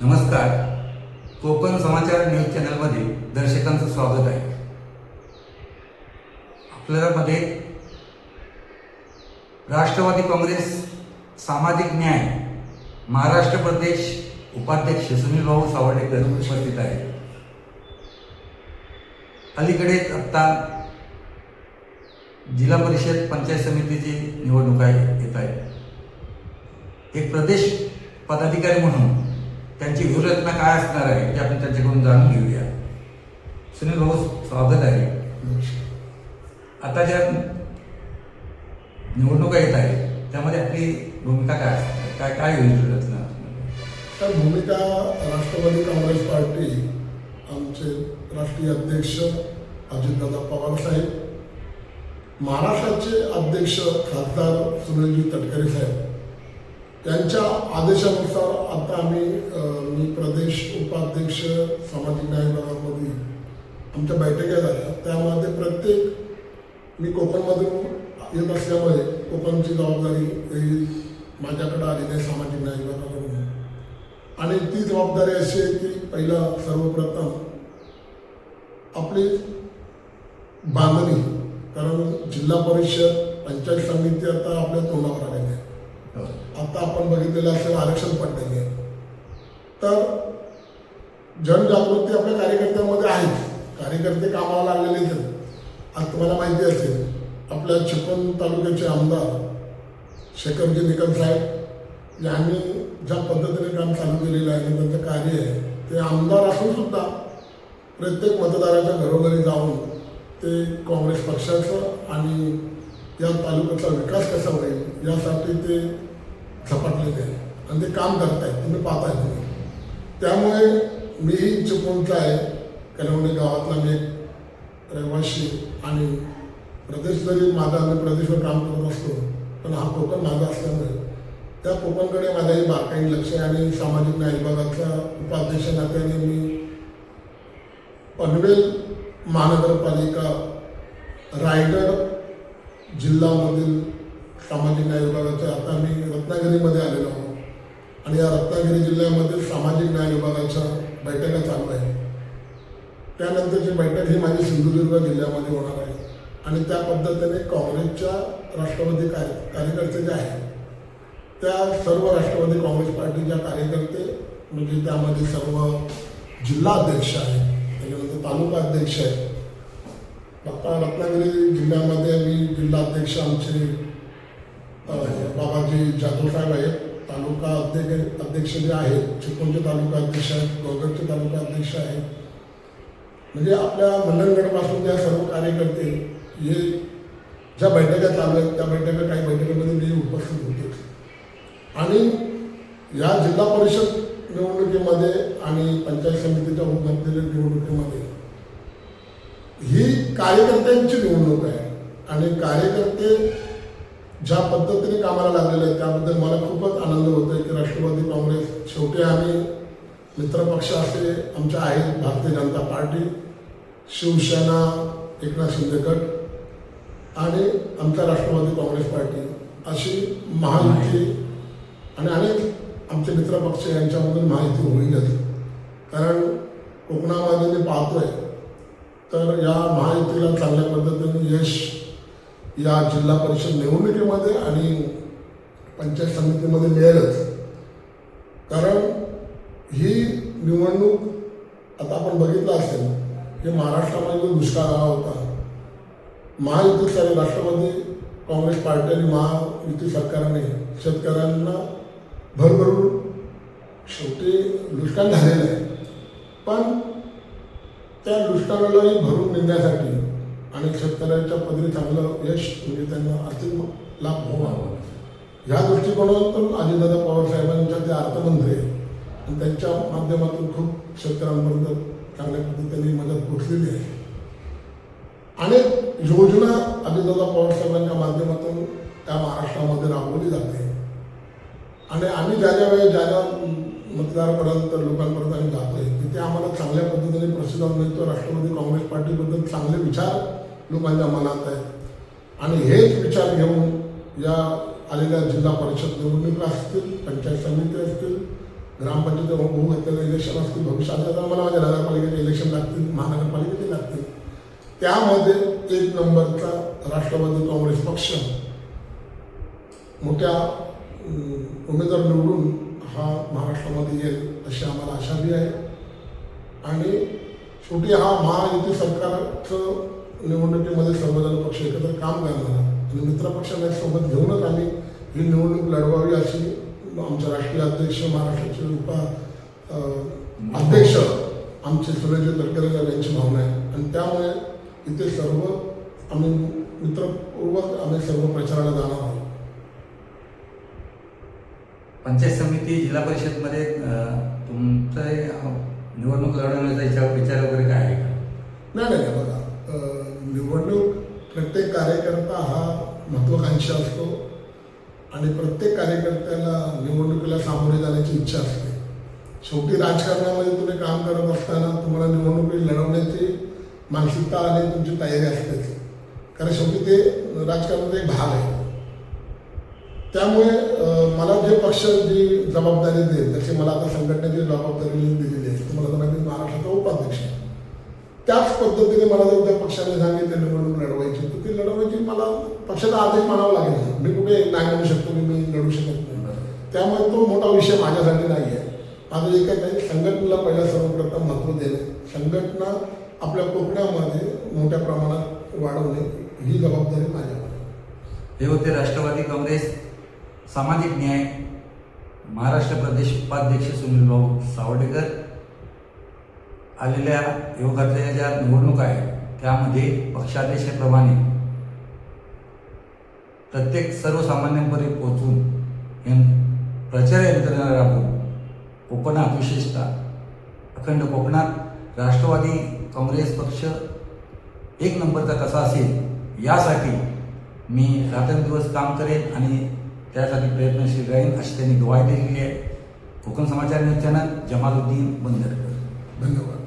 नमस्कार. कोकण समाचार न्यूज चॅनलमध्ये दर्शकांचं स्वागत आहे. आपल्यामध्ये राष्ट्रवादी काँग्रेस सामाजिक न्याय महाराष्ट्र प्रदेश उपाध्यक्ष सुनील भाऊ सावर्डेकर उपस्थित आहेत. अलीकडेच आत्ता जिल्हा परिषद पंचायत समितीची निवडणूक आहे येत आहे एक प्रदेश पदाधिकारी म्हणून त्यांची व्यूहरचना काय असणार आहे ते आपण त्यांच्याकडून जाणून घेऊया. सुनील भाऊ स्वागत आहे. आता ज्या निवडणुका येत आहेत त्यामध्ये आपली भूमिका काय असते? काय काय होईल रचना तर भूमिका राष्ट्रवादी काँग्रेस पार्टी आमचे राष्ट्रीय अध्यक्ष अजितदादा पवार साहेब महाराष्ट्राचे अध्यक्ष खासदार सुनीलजी तटकरे साहेब त्यांच्या आदेशानुसार आता आम्ही मी प्रदेश उपाध्यक्ष सामाजिक न्याय विभागामध्ये आमच्या बैठका झाल्या. त्यामध्ये प्रत्येक मी कोकणमधून येत असल्यामुळे कोकणची जबाबदारी ही माझ्याकडे आलेली आहे सामाजिक न्याय विभागाकडून आणि ती जबाबदारी अशी आहे की पहिला सर्वप्रथम आपली बांधणी कारण जिल्हा परिषद पंचायत समिती आता आपल्या तोंडावर आलेली आहे. हो. आता आपण बघितलेलं असेल आरक्षण पडलेले आहे तर जनजागृती आपल्या कार्यकर्त्यांमध्ये आहेच कार्यकर्ते कामाला लागलेले आहेत. आज तुम्हाला माहिती असेल आपल्या चिपळूण तालुक्याचे आमदार शेखरजी निकम साहेब यांनी ज्या पद्धतीने काम चालू केलेलं आहे त्यांचं कार्य आहे ते आमदार असून सुद्धा प्रत्येक मतदाराच्या घरोघरी जाऊन ते काँग्रेस पक्षाचं आणि या तालुक्याचा विकास कसा होईल यासाठी ते झपाटलेले आहे आणि ते काम करतायत तुम्ही पाहताय तुम्ही. त्यामुळे मीही चिपळूणचा आहे. कलवणे गावातला मी एक रहिवाशी आणि प्रदेश जरी माझा मी प्रदेशवर काम करत असतो पण हा कोकण माझा असल्यामुळे त्या कोकणकडे माझ्या बारकाईने लक्ष आहे आणि सामाजिक न्याय विभागाचा उपाध्यक्ष नात्याने मी पनवेल महानगरपालिका रायगड जिल्ह्यामधील सामाजिक न्याय विभागाच्या आता मी रत्नागिरीमध्ये आलेलो आहोत. आणि या रत्नागिरी जिल्ह्यामध्ये सामाजिक न्याय विभागाच्या बैठका चालू आहे त्यानंतरची बैठक ही माझी सिंधुदुर्ग जिल्ह्यामध्ये होणार आहे. आणि त्या पद्धतीने काँग्रेसच्या राष्ट्रवादी कार्य कार्यकर्ते जे आहेत त्या सर्व राष्ट्रवादी काँग्रेस पार्टीच्या कार्यकर्ते म्हणजे त्यामध्ये सर्व जिल्हा अध्यक्ष आहेत त्याच्यानंतर तालुका अध्यक्ष आहेत. आता रत्नागिरी जिल्ह्यामध्ये मी जिल्हा अध्यक्ष आमचे बाबाजी जाधव साहेब आहेत. तालुका अध्यक्ष अध्यक्ष जे आहेत चिपळूणचे तालुका अध्यक्ष आहेत गोगडचे तालुका अध्यक्ष आहेत. म्हणजे आपल्या मंडणगडपासून त्या सर्व कार्यकर्ते हे ज्या बैठका चालू आहेत त्या बैठका काही बैठकीमध्ये मी उपस्थित होते. आणि या जिल्हा परिषद निवडणुकीमध्ये आणि पंचायत समितीच्या होऊन घातलेल्या निवडणुकीमध्ये ही कार्यकर्त्यांची निवडणूक आहे. आणि कार्यकर्ते ज्या पद्धतीने कामाला लागलेले आहेत त्याबद्दल मला खूपच आनंद होतो आहे की राष्ट्रवादी काँग्रेस शेवटी आम्ही मित्रपक्ष असे आमच्या आहेत भारतीय जनता पार्टी शिवसेना एकनाथ शिंदे गट आणि आमचा राष्ट्रवादी काँग्रेस पार्टी अशी महायुती आणि अनेक आमचे मित्रपक्ष यांच्यामधून माहिती होईलच कारण कोकणामध्ये मी पाहतोय तर या महायुतीला चांगल्या पद्धतीने यश या जिल्हा परिषद निवडणुकीमध्ये आणि पंचायत समितीमध्ये मिळेलच. कारण ही निवडणूक आता आपण बघितलं असेल की महाराष्ट्रामध्ये दुष्काळ आला होता महायुती आणि राष्ट्रवादी काँग्रेस पार्टी आणि महायुती सरकारने शेतकऱ्यांना भरभरून शेवटी दुष्काळ झालेलं आहे. पण त्या दुष्काळालाही भरून निघण्यासाठी आणि शेतकऱ्यांच्या पदरी चांगलं यश म्हणजे त्यांना आर्थिक लाभ व्हावा ह्या दृष्टिकोनातून अजितदादा पवार साहेबांच्या ते अर्थमंत्री आणि त्यांच्या माध्यमातून खूप शेतकऱ्यांपर्यंत चांगल्या पद्धतीने मदत पोचलेली आहे. अनेक योजना अजितदादा पवार साहेबांच्या माध्यमातून त्या महाराष्ट्रामध्ये राबवली जाते. आणि आम्ही ज्या ज्या वेळेस ज्या ज्या मतदारापर्यंत लोकांपर्यंत आम्ही जातोय तिथे आम्हाला चांगल्या पद्धतीने प्रसिद्ध मिळतो राष्ट्रवादी काँग्रेस पार्टीबद्दल चांगले विचार लोकांच्या मनात आहेत आणि हेच विचार घेऊन या आलेल्या जिल्हा परिषद निवडणुका असतील पंचायत समिती असतील ग्रामपंचायत होऊन घातलेलं इलेक्शन असतील भविष्यात मला माझ्या नगरपालिकेचे इलेक्शन लागतील महानगरपालिकेचे लागतील. त्यामध्ये एक नंबरचा राष्ट्रवादी काँग्रेस पक्ष मोठ्या उमेदवार निवडून हा महाराष्ट्रामध्ये येईल अशी आम्हाला आशा बी आहे. आणि शेवटी हा महायुती सरकारचं निवडणुकीमध्ये सर्वजण पक्ष एकत्र काम करणार. आणि मित्रपक्षांना सोबत घेऊनच आम्ही ही निवडणूक लढवावी अशी आमचे राष्ट्रीय अध्यक्ष महाराष्ट्राचे उप अध्यक्ष आमचे सुरेश तटकरे साहेब यांची भावना आहे. आणि त्यामुळे इथे सर्व आम्ही मित्रपूर्वक आम्ही सर्व प्रचाराला जाणार आहोत. पंचायत समिती जिल्हा परिषदमध्ये तुमचं निवडणूक लढवण्याचा विचार वगैरे काय आहे का? नाही नाही बघा. निवडणूक प्रत्येक कार्यकर्ता हा महत्वाकांक्षी असतो. आणि प्रत्येक कार्यकर्त्याला निवडणुकीला सामोरे जाण्याची इच्छा असते. शेवटी राजकारणामध्ये तुम्ही काम करत असताना तुम्हाला निवडणुकी लढवण्याची मानसिकता आणि तुमची तयारी असतेच. कारण शेवटी ते राजकारणाचा एक भाग आहे. त्यामुळे मला जे पक्ष जी जबाबदारी देईल त्याची मला आता संघटनेची जबाबदारी दिलेली आहे तुम्हाला तर माहिती महाराष्ट्राचा उपाध्यक्ष आहे. त्याच पद्धतीने मला जर त्या पक्षाने सांगितलं निवडणूक लढवायची तर ती लढवायची मला पक्षाचा आदेश मानावा लागेल. मी कुठे नाही म्हणू शकतो की मी लढू शकत नाही. त्यामुळे तो मोठा विषय माझ्यासाठी नाही आहे माझं एकच नाही संघटनेला पहिला सर्वप्रथम महत्त्व देणे संघटना आपल्या कोकणामध्ये मोठ्या प्रमाणात वाढवणे ही जबाबदारी माझ्यावर हे होते राष्ट्रवादी काँग्रेस सामाजिक न्याय महाराष्ट्र प्रदेश उपाध्यक्ष सुनील भाऊ सावडेकर आलेल्या योगातल्या ज्या निवडणूक आहेत त्यामध्ये पक्षादेशाप्रमाणे प्रत्येक सर्वसामान्यांपर्यंत पोहोचून हे प्रचार यंत्रणा राबवून कोकणात विशेषतः अखंड कोकणात राष्ट्रवादी काँग्रेस पक्ष एक नंबरचा कसा असेल यासाठी मी रात्रंदिवस काम करेन आणि त्यासाठी प्रयत्नशील राहीन अशी त्यांनी ग्वाही दिलेली आहे. Konkan Samachar news channel Jamaluddin Bandarkar. धन्यवाद.